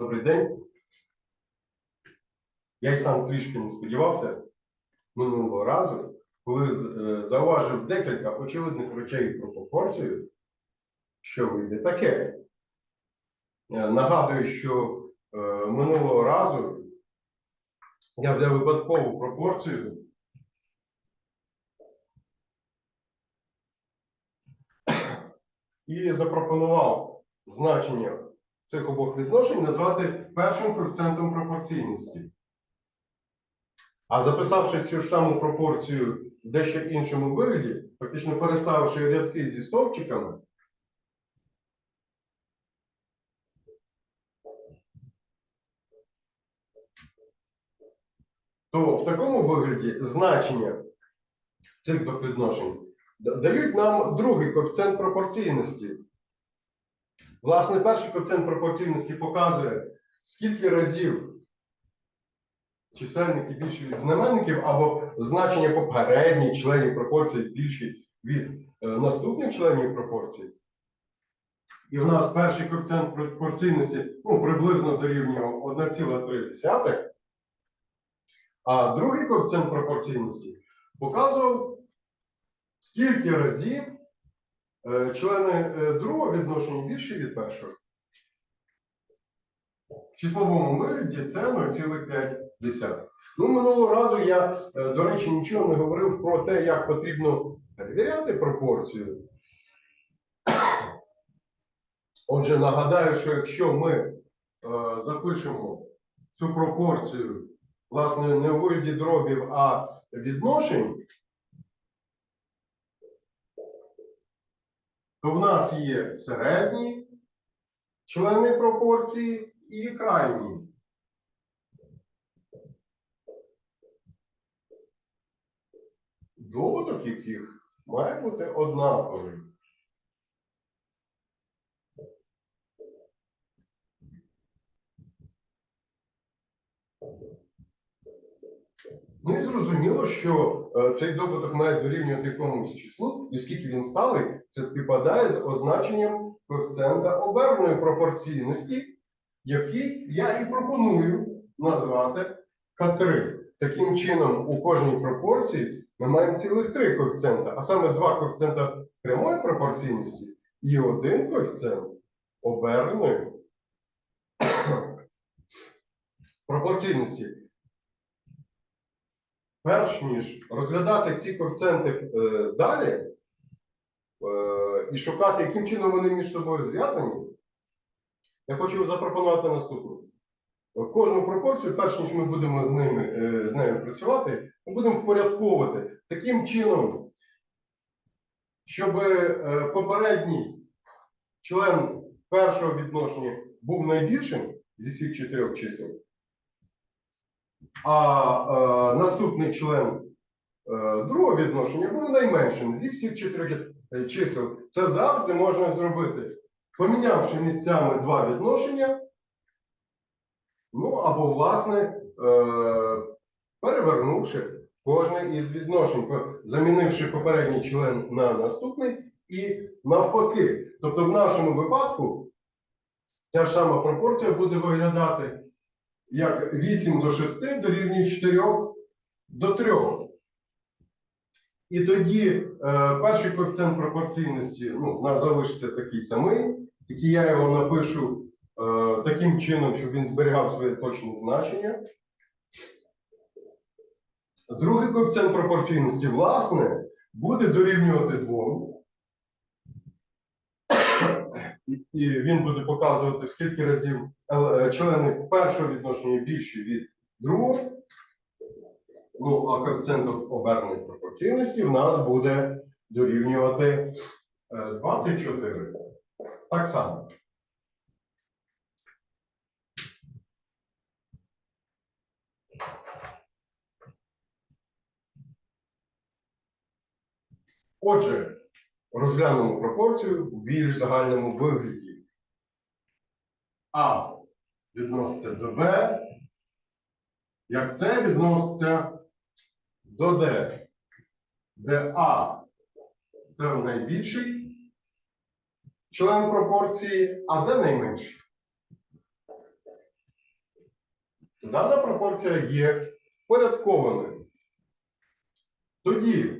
Добрий день. Я й сам трішки не сподівався минулого разу, коли е, зауважив декілька очевидних речей про пропорцію, що вийде таке. Е, Нагадую, що е, минулого разу я взяв випадкову пропорцію. І запропонував значення цих обох відношень назвати першим коефіцієнтом пропорційності. А записавши цю ж саму пропорцію в дещо іншому вигляді, фактично переставивши рядки зі стовпчиками, то в такому вигляді значення цих двох відношень дають нам другий коефіцієнт пропорційності. Власне, перший коефіцієнт пропорційності показує, скільки разів чисельники більші від знаменників, або значення попередніх членів пропорції більші від е, наступних членів пропорції. І в нас перший коефіцієнт пропорційності ну, приблизно дорівнює 1,3. А другий коефіцієнт пропорційності показував, скільки разів члени е, другого відношення більші від першого. В числовому вигляді це 0,5. Ну, минулого разу я, е, до речі, нічого не говорив про те, як потрібно перевіряти пропорцію. Отже, нагадаю, що якщо ми е, запишемо цю пропорцію, власне, не у вигляді дробів, а відношень, то в нас є середні члени пропорції і крайні. Доводок яких має бути однаковий. Ну і зрозуміло, що е, цей добуток має дорівнювати якомусь числу, і оскільки він сталий, це співпадає з означенням коефіцієнта оберної пропорційності, який я і пропоную назвати К3. Таким чином, у кожній пропорції ми маємо цілих три коефіцієнта, а саме два коефіцієнта прямої пропорційності і один коефіцієнт оберної пропорційності. Перш ніж розглядати ці коефіцієнти е, далі е, і шукати, яким чином вони між собою зв'язані, я хочу запропонувати наступне. Кожну пропорцію, перш ніж ми будемо з ними е, з нею працювати, ми будемо впорядковувати таким чином, щоб е, попередній член першого відношення був найбільшим зі всіх чотирьох чисел, а е, наступний член е, другого відношення був найменшим зі всіх чотирьох е, чисел. Це завжди можна зробити, помінявши місцями два відношення. Ну, або, власне, е, перевернувши кожне із відношень, замінивши попередній член на наступний і навпаки. Тобто, в нашому випадку ця ж сама пропорція буде виглядати як 8 до 6 дорівнює 4 до 3. І тоді е, перший коефіцієнт пропорційності ну, у нас залишиться такий самий, тільки я його напишу е, таким чином, щоб він зберігав своє точне значення. Другий коефіцієнт пропорційності, власне, буде дорівнювати 2. І- він буде показувати, скільки разів е, члени першого відношення більші від другого. Ну, а коефіцієнт оберненої пропорційності в нас буде дорівнювати е, 24. Так само. Отже, розглянемо пропорцію в більш загальному вигляді. А відноситься до Б, як це відноситься до Д, де А це найбільший член пропорції, а Д найменший. дана пропорція є порядкованою. Тоді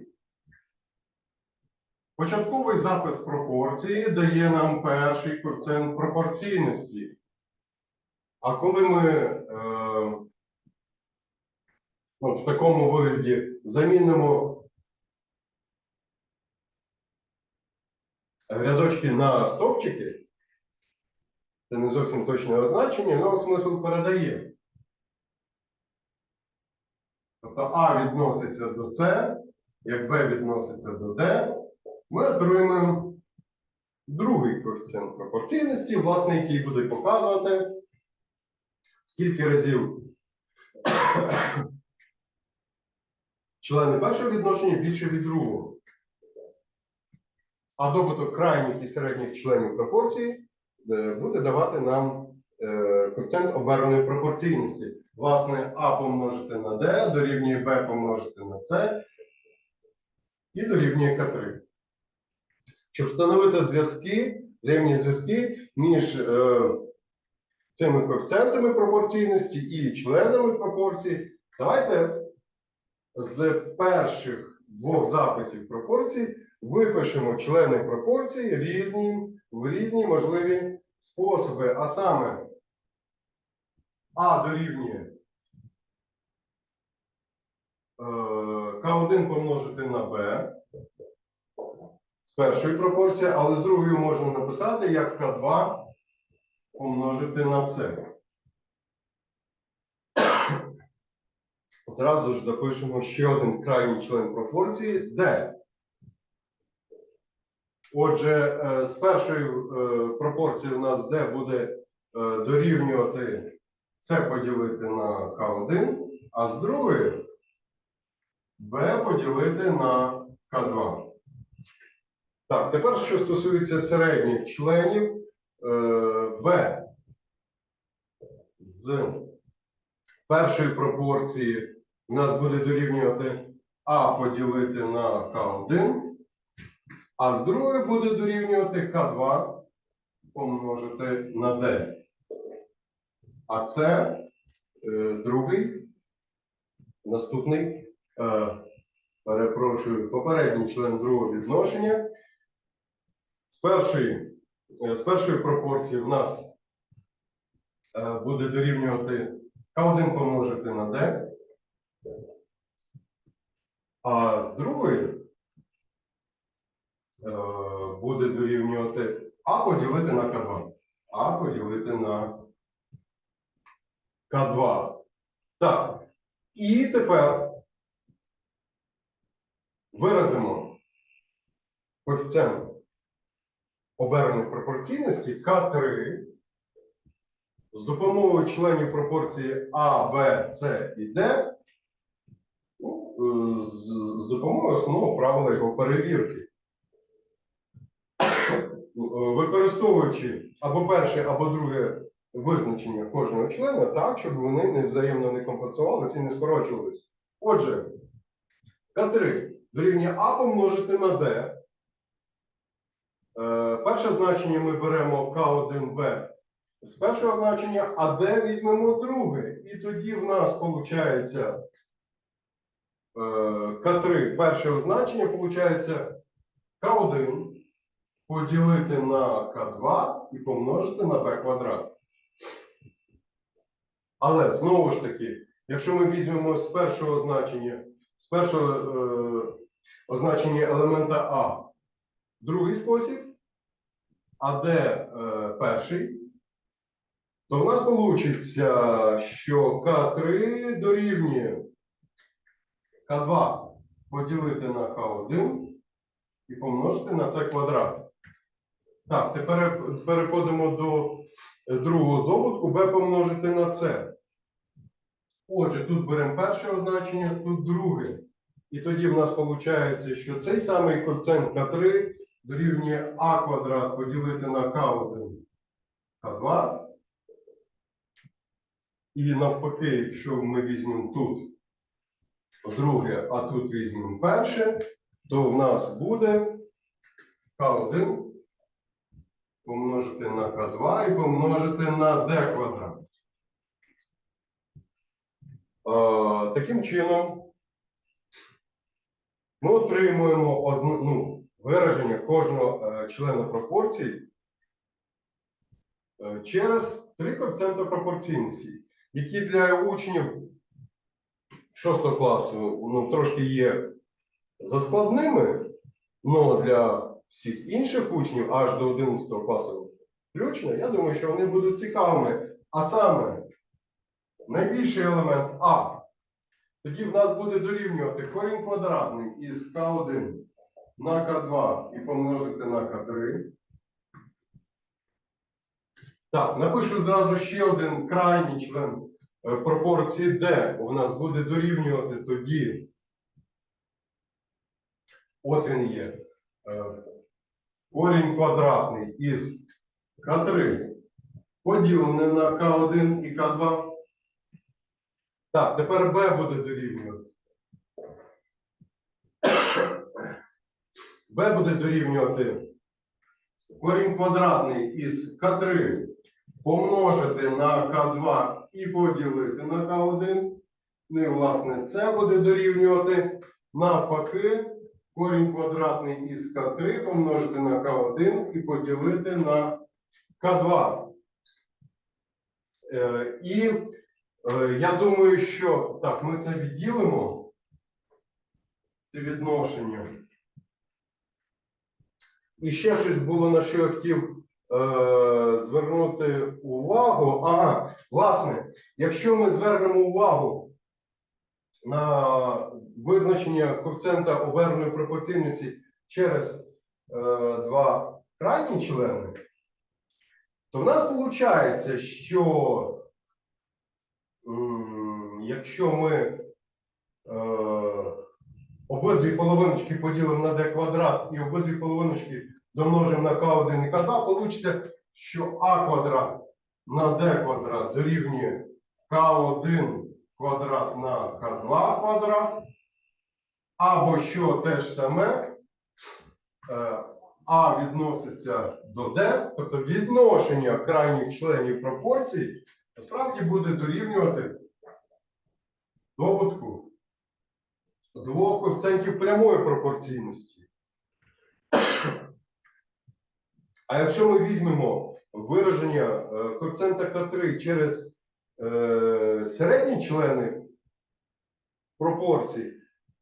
початковий запис пропорції дає нам перший коефіцієнт пропорційності. А коли ми е, от в такому вигляді замінимо рядочки на стовпчики, це не зовсім точне означення, але смисл передає. Тобто А відноситься до С, як Б відноситься до Д, ми отримуємо другий коефіцієнт пропорційності, власне, який буде показувати, скільки разів члени першого відношення більше від другого. А добуток крайніх і середніх членів пропорції е, буде давати нам е, коефіцієнт оберненої пропорційності. Власне, А помножити на D дорівнює Б помножити на С і дорівнює К3. Щоб встановити зв'язки, взаємні зв'язки між е, цими коефіцієнтами пропорційності і членами пропорцій, давайте з перших двох записів пропорцій випишемо члени пропорцій різні, в різні можливі способи. А саме А дорівнює е, К1 помножити на Б першої пропорції, але з другої можна написати як К2 помножити на С. Зразу ж запишемо ще один крайній член пропорції D. Отже, е, з першої е, пропорції у нас D буде е, дорівнювати С поділити на К1, а з другої B поділити на К2. Так, тепер що стосується середніх членів е, B з першої пропорції нас буде дорівнювати А поділити на К1, а з другої буде дорівнювати К2 помножити на D. А це е, другий, наступний, е, перепрошую, попередній член другого відношення. Першої, е, з першої пропорції в нас е, буде дорівнювати К1 помножити на D, а з другої е, буде дорівнювати А поділити на К2. А поділити на К2. Так. І тепер виразимо коефіцієнт оберненої пропорційності К3 з допомогою членів пропорції А, Б, С і Д ну, е, з, з допомогою основного правила його перевірки. Е, Використовуючи або перше, або друге визначення кожного члена так, щоб вони не взаємно не компенсувалися і не скорочувалися. Отже, К3 дорівнює А помножити на Д. Е, Перше значення ми беремо К1Б з першого значення, а Д візьмемо друге. І тоді в нас виходить К3 першого значення, виходить К1 поділити на К2 і помножити на Б квадрат. Але знову ж таки, якщо ми візьмемо з першого значення, з першого е, означення елемента А другий спосіб, а Д е, перший, то в нас вийде, що К3 дорівнює К2 поділити на К1 і помножити на С квадрат. Так, тепер переходимо до другого доводку b помножити на С. Отже, тут беремо перше означення, тут друге. І тоді в нас виходить, що цей самий коефіцієнт К3 дорівнює А квадрат поділити на К1 К2. І навпаки, якщо ми візьмемо тут друге, а тут візьмемо перше, то в нас буде К1 помножити на К2 і помножити на d квадрат. таким чином ми отримуємо ну, вираження кожного е, члена пропорцій е, через три коефіцієнти пропорційності, які для учнів 6 класу ну, трошки є заскладними, але для всіх інших учнів аж до 11 класу включно, я думаю, що вони будуть цікавими. А саме найбільший елемент А. Тоді в нас буде дорівнювати корінь квадратний із К1 на К2 і помножити на К3. Так, напишу зразу ще один крайній член е, пропорції D у нас буде дорівнювати тоді. От він є. Е, Корінь квадратний із К3 поділений на К1 і К2. Так, тепер b буде дорівнювати. B буде дорівнювати корінь квадратний із К3 помножити на К2 і поділити на К1. Ну і, власне, це буде дорівнювати навпаки корінь квадратний із К3 помножити на К1 і поділити на К2. Е, і Е, Я думаю, що так, ми це відділимо. Це відношення. І ще щось було, на що я хотів е, звернути увагу. Ага, власне, якщо ми звернемо увагу на визначення коефіцієнта оберної пропорційності через е, два крайні члени, то в нас виходить, що М, Якщо ми е, обидві половиночки поділимо на d квадрат і обидві половиночки домножимо на k1 і k2, вийде, що а квадрат на d квадрат дорівнює k1 квадрат на k2 квадрат, або що те ж саме, е, а відноситься до d, тобто відношення крайніх членів пропорцій насправді буде дорівнювати добутку двох коефіцієнтів прямої пропорційності. А якщо ми візьмемо вираження е, коефіцієнта К3 через е, середні члени пропорцій,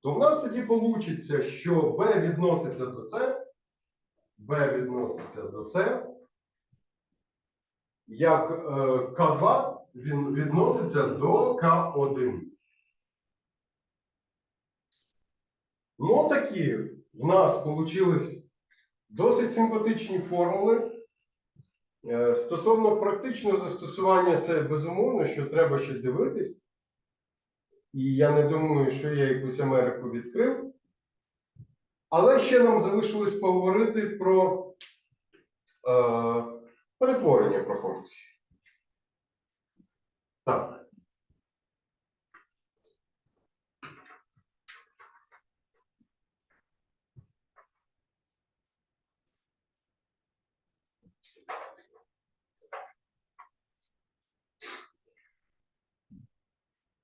то в нас тоді вийде, що b відноситься до С, b відноситься до С, як е, К2 він відноситься до К1. Ну, такі в нас вийшли досить симпатичні формули. Е, Стосовно практичного застосування, це безумовно, що треба ще дивитись. І я не думаю, що я якусь Америку відкрив. Але ще нам залишилось поговорити про е, перетворення пропорцій. Так.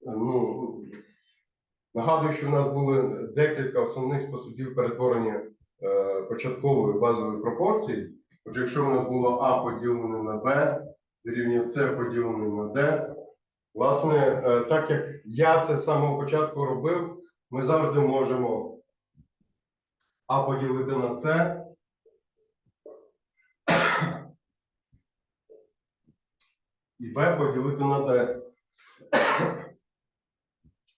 Ну, нагадую, що в нас були декілька основних способів перетворення е, початкової базової пропорції. Отже, якщо в нас було А поділене на Б, дорівнює С поділене на Д, Власне, е, так як я це з самого початку робив, ми завжди можемо А поділити на С. І Б поділити на Д.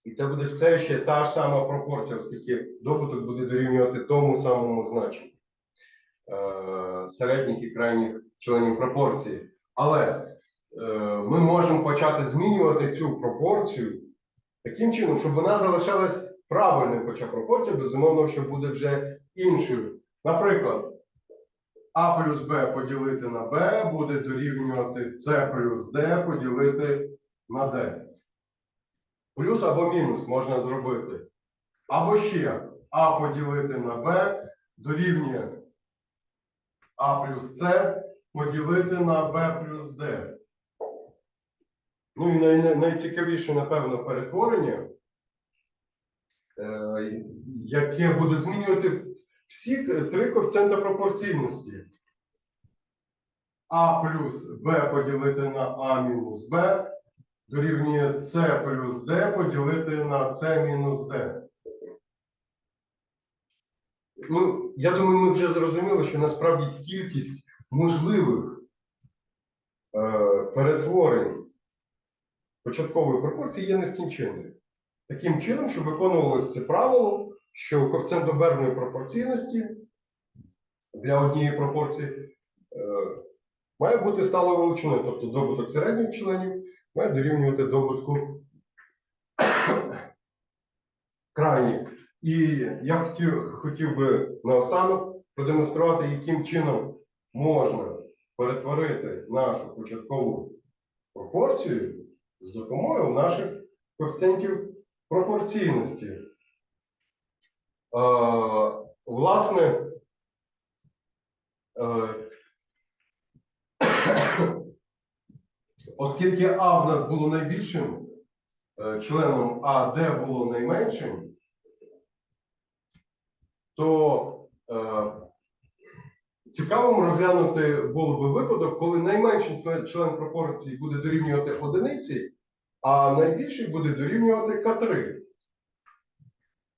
І це буде все ще та ж сама пропорція, оскільки добуток буде дорівнювати тому самому значенню е, середніх і крайніх членів пропорції. Але е, ми можемо почати змінювати цю пропорцію таким чином, щоб вона залишалась правильною, хоча пропорція, безумовно, що буде вже іншою. Наприклад, А плюс Б поділити на Б буде дорівнювати С плюс Д поділити на Д. Плюс або мінус можна зробити. Або ще А поділити на Б дорівнює А плюс С поділити на Б плюс Д. Ну і най, най- найцікавіше, напевно, перетворення, е, яке буде змінювати всі три коефіцієнта пропорційності. А плюс Б поділити на А мінус Б дорівнює С плюс Д поділити на С мінус Д. Ну, я думаю, ми вже зрозуміли, що насправді кількість можливих е, перетворень початкової пропорції є нескінченною. Таким чином, щоб виконувалося це правило, що коефіцієнт оберної пропорційності для однієї пропорції е, має бути сталою величиною, тобто добуток середніх членів має дорівнювати добутку крайніх. І я хотів, хотів би наостанок продемонструвати, яким чином можна перетворити нашу початкову пропорцію з допомогою наших коефіцієнтів пропорційності. Е, власне, е, оскільки А в нас було найбільшим е, членом, а Д було найменшим, то е, цікавим розглянути було би випадок, коли найменший член- пропорції буде дорівнювати одиниці, а найбільший буде дорівнювати К3.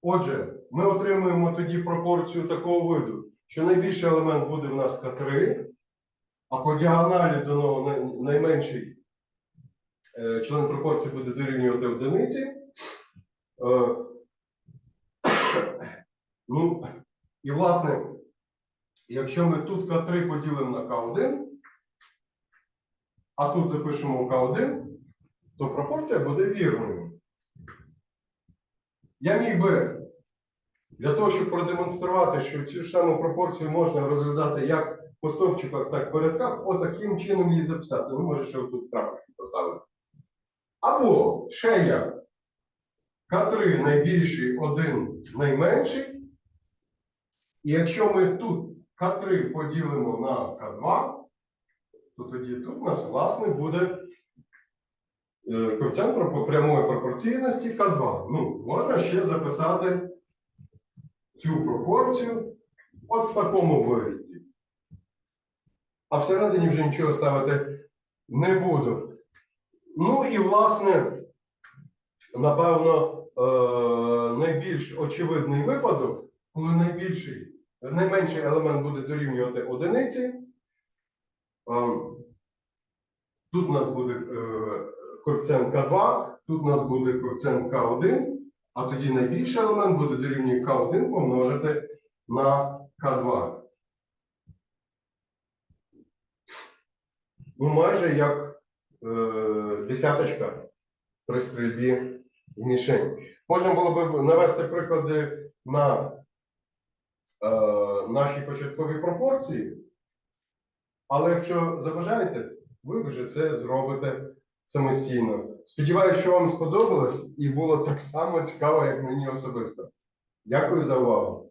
Отже, ми отримуємо тоді пропорцію такого виду, що найбільший елемент буде в нас К3, а по діагоналі до нього най- найменший член пропорції буде дорівнювати одиниці. Е, Ну, і власне, якщо ми тут К3 поділимо на К1, а тут запишемо К1, то пропорція буде вірною. Я міг би для того, щоб продемонструвати, що цю ж саму пропорцію можна розглядати як по стовпчиках, так і по рядках, отаким чином її записати. Ну, може, ще тут крапочку поставити. Або ще як. К3 найбільший, 1 найменший. І якщо ми тут К3 поділимо на К2, то тоді тут у нас, власне, буде е, коефіцієнт прямої пропорційності К2. Ну, можна ще записати цю пропорцію от в такому вигляді. А всередині вже нічого ставити не буду. Ну і, власне, напевно, е, найбільш очевидний випадок, коли найбільший, найменший елемент буде дорівнювати одиниці. Ем, Тут у нас буде е, коефіцієнт К2, тут у нас буде коефіцієнт К1, а тоді найбільший елемент буде дорівнює К1 помножити на К2. Ну, майже як е, десяточка при стрільбі в мішень. Можна було б навести приклади на е, наші початкові пропорції, але якщо забажаєте, ви вже це зробите самостійно. Сподіваюся, що вам сподобалось і було так само цікаво, як мені особисто. Дякую за увагу.